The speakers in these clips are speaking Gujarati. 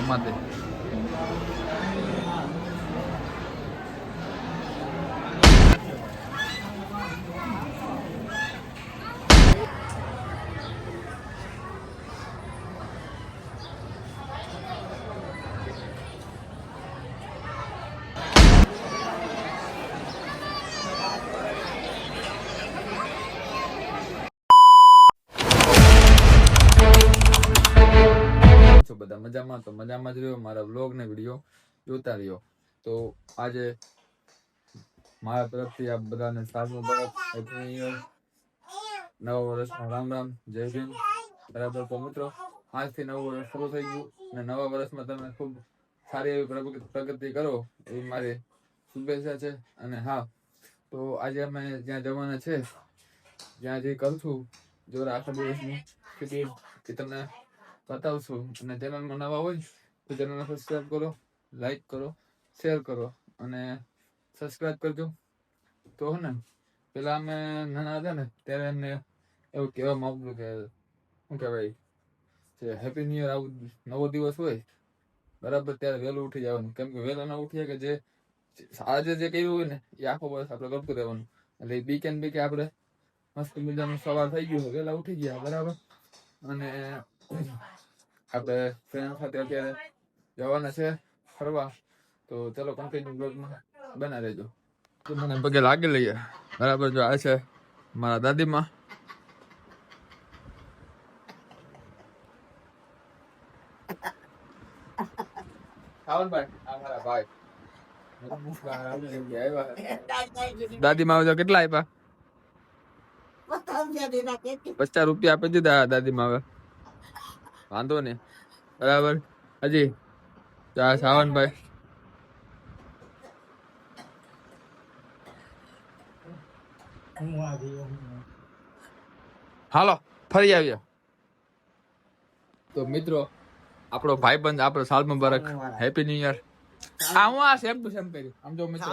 માની મજામાં જ રહ્યો, મારા વ્લોગ ને વીડિયો જોતા રહ્યો. તો આજે મારા તરફથી આ બધાને સારું મુબારક નવા વર્ષમાં રામ રામ, જય ભીમ. બરાબર તો મિત્રો, આજથી નવું વર્ષ શરૂ થઈ ગયું અને નવા વર્ષમાં તમે ખૂબ સારી એવી પ્રગતિ કરો એવી મારી શુભેચ્છા છે અને હા, તો આજે અમે જ્યાં જવાના છે જ્યાં જે કરું છું જો આખા દિવસની સ્થિતિ તમને બતાવશું અને ચેનલમાં નવા હોય તો ચેનલને સબસ્ક્રાઈબ કરો લાઈક કરો શેર કરો અને સબસ્ક્રાઈબ કરજો. તો ને, પેલા અમે નાના હતા ને, ત્યારે એમને એવું કહેવામાં આવતું કે, શું કહેવાય, જે હેપી ન્યુ ઇયર આવું નવો દિવસ હોય, બરાબર ત્યારે વહેલું ઉઠી જવાનું. કેમ કે વહેલા ના ઉઠીએ કે જે આજે જે કહ્યું હોય ને, એ આખો વર્ષ આપણે કરતું રહેવાનું. એટલે એ બીકે બીકે આપણે મસ્ત મજાનું સવાર થઈ ગયું, વહેલા ઉઠી ગયા, બરાબર? અને આપણે ફ્રેન્ડ સાથે અત્યારે જવાના છે, ફરવા. તો ચલો કન્ટિન્યુ બ્લોગમાં બના રહેજો તો મને પગે લાગી લઈએ. બરાબર જો આ છે મારા દાદીમાં. દાદી માવજો કેટલા આપ્યા પચાસ રૂપિયા આપી દીધા દાદી માવે વાંધો નહીં. બરાબર. હજી ચા સાવનભાઈ. હાલો ફરી આવ્યો તો મિત્રો આપણો ભાઈબંધ આપણો સાલ મુબારક. હેપી ન્યુ યર આ હું આ સેમ ટુ સેમ કર્યું. આમ જો મિત્રો.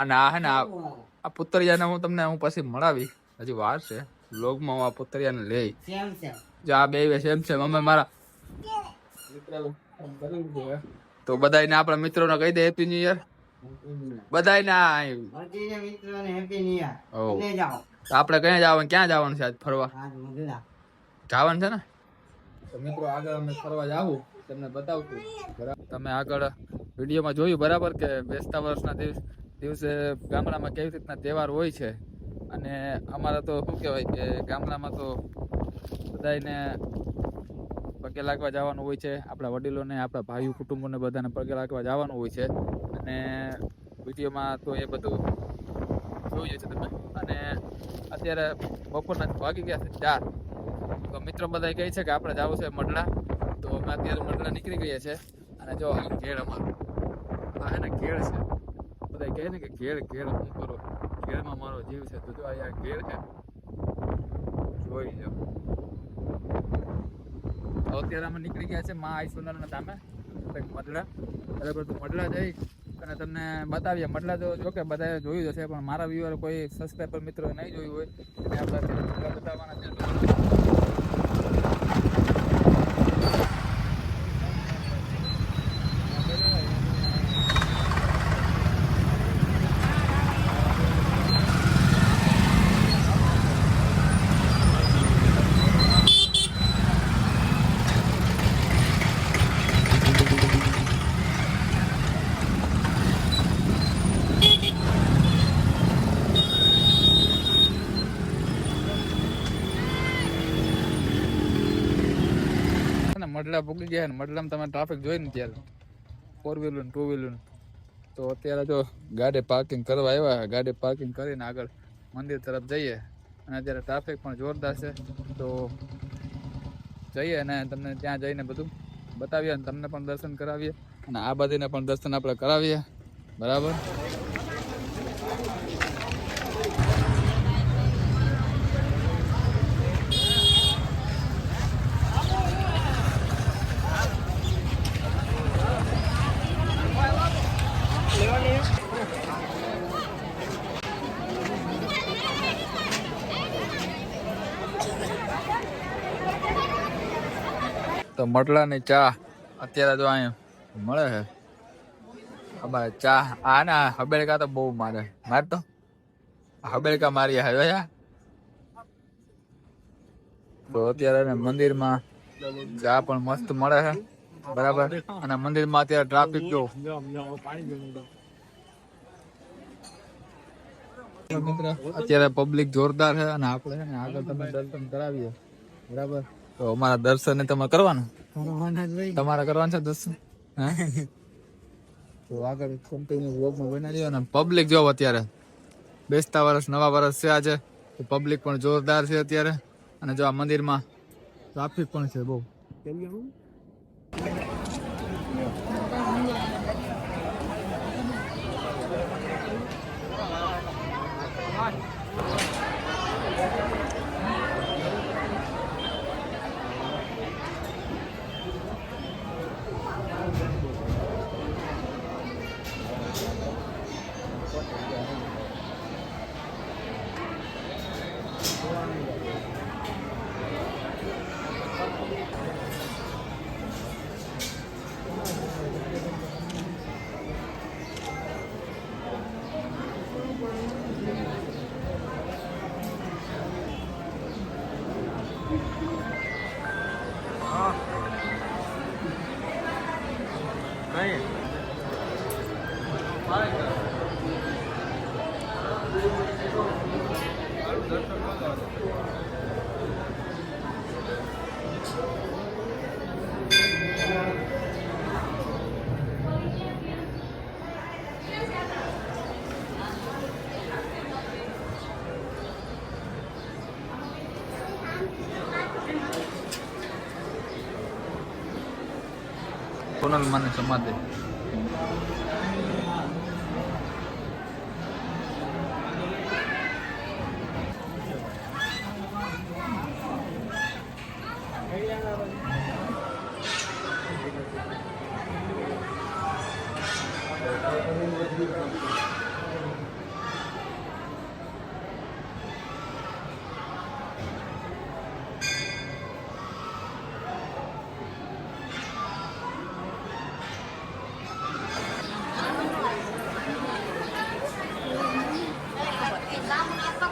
અને આ હે ને આ પુત્રિયાને હું તમને હું પછી મળાવી. હજી વાર છે. લોગમાં હું આ પુતરિયાને લઈ. જો આ બે સેમ છે અમે મારા તો બધાને આપણા મિત્રોને કહી દે હેપી ન્યુ યર બધાને આ ઓહ. તો આપણે ક્યાં જવાનું ક્યાં જવાનું છે આજ ફરવા? જવાનું છે ને? મિત્રો આગળ અમે ફરવા જાવું તમને બતાવશું. તમે આગળ વિડીયોમાં જોયું બરાબર કે બેસતા વર્ષના દિવસ દિવસે ગામડામાં કેવી રીતના તહેવાર હોય છે. અને અમારા તો શું કહેવાય કે ગામડામાં તો બધાને પગે લાગવા જવાનું હોય છે. આપણા વડીલોને, આપણા ભાઈઓ, કુટુંબોને બધાને પગે લાગવા જવાનું હોય છે. અને વિડીયોમાં તો એ બધું જોઈએ છે તમે. અને અત્યારે બપોરના વાગી ગયા છે ચાર. તો મિત્રો બધા કહે છે કે આપણે જવું છે મડલા. તો અમે અત્યારે મડલા નીકળી ગયા છે. અને જો ઘેડ અમારો. આ હે ને છે. બધા કહે ને કે ઘેડ ઘેર હું કરો? ઘેડમાં મારો જીવ છે. તો જો અહીંયા ઘેડ છે. જોઈ લો તો અત્યારે અમે નીકળી ગયા છે મા આઈસોનરના ધામે. મડલા, બરાબર તો મડલા જઈ અને તમને બતાવીએ. મડલા તો જો કે બધાએ જોયું જ હશે, પણ મારા વ્યૂઅર કોઈ સબસ્ક્રાઈબર મિત્રો નહીં જોયું હોય, એને આપણે મડલા બતાવવાના છે તો ને મડલા પૂકી ગયા ને મડલામાં તમે ટ્રાફિક જોઈ ને ત્યારે. ફોર વ્હીલર ટુ વ્હીલર તો અત્યારે જો ગાડી પાર્કિંગ કરવા આવ્યા ગાડી પાર્કિંગ કરીને આગળ મંદિર તરફ જઈએ. અને અત્યારે ટ્રાફિક પણ જોરદાર છે. તો જઈએ અને તમને ત્યાં જઈને બધું બતાવીએ અને તમને પણ દર્શન કરાવીએ. અને આ બધીને પણ દર્શન આપણે કરાવીએ. બરાબર? તો મટલા ની ચા અત્યારે તો અહીંયા મળે છે. અમારે ચા આ ના હબેડકા તો બહુ મારે. મારે તો. હબેડકા મારી હવે તો અત્યારે મંદિરમાં ચા પણ મસ્ત મળે છે. બરાબર? અને મંદિરમાં અત્યારે ટ્રાફિક જો. અત્યારે પબ્લિક જોરદાર છે અને આપણે આગળ તમે દર્શન કરાવીએ. બરાબર? તો અમારા દર્શન તમે કરવાનું? તમારે કરવાનું છે દર્શન? તો આગળ કન્ટિન્યુ વ્લોગમાં બનાવી અને પબ્લિક જો અત્યારે. બેસતા વર્ષ નવા વર્ષ છે આજે. તો પબ્લિક પણ જોરદાર છે અત્યારે. અને જો આ મંદિરમાં ટ્રાફિક પણ છે બહુ. સોનલ 本当に。મને સમાધિ.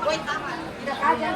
Wait, tama. Tidak kaya.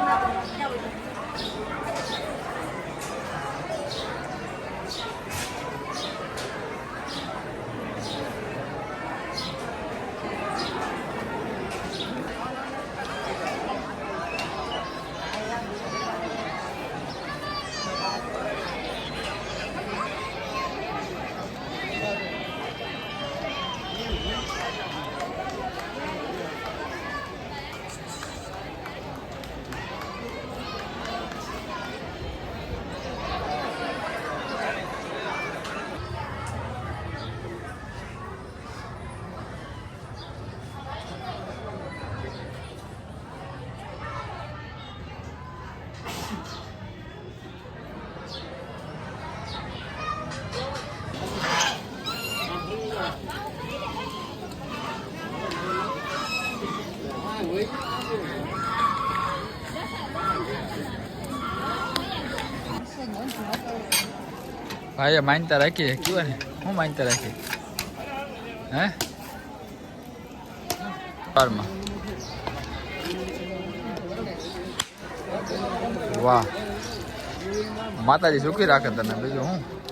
ભાઈએ માનતા રાખીએ. કેવા ને, હું માનતા રાખીએ? હે? પારમાં. વાહ. માતાજી સુખી રાખે તને, બીજું હું?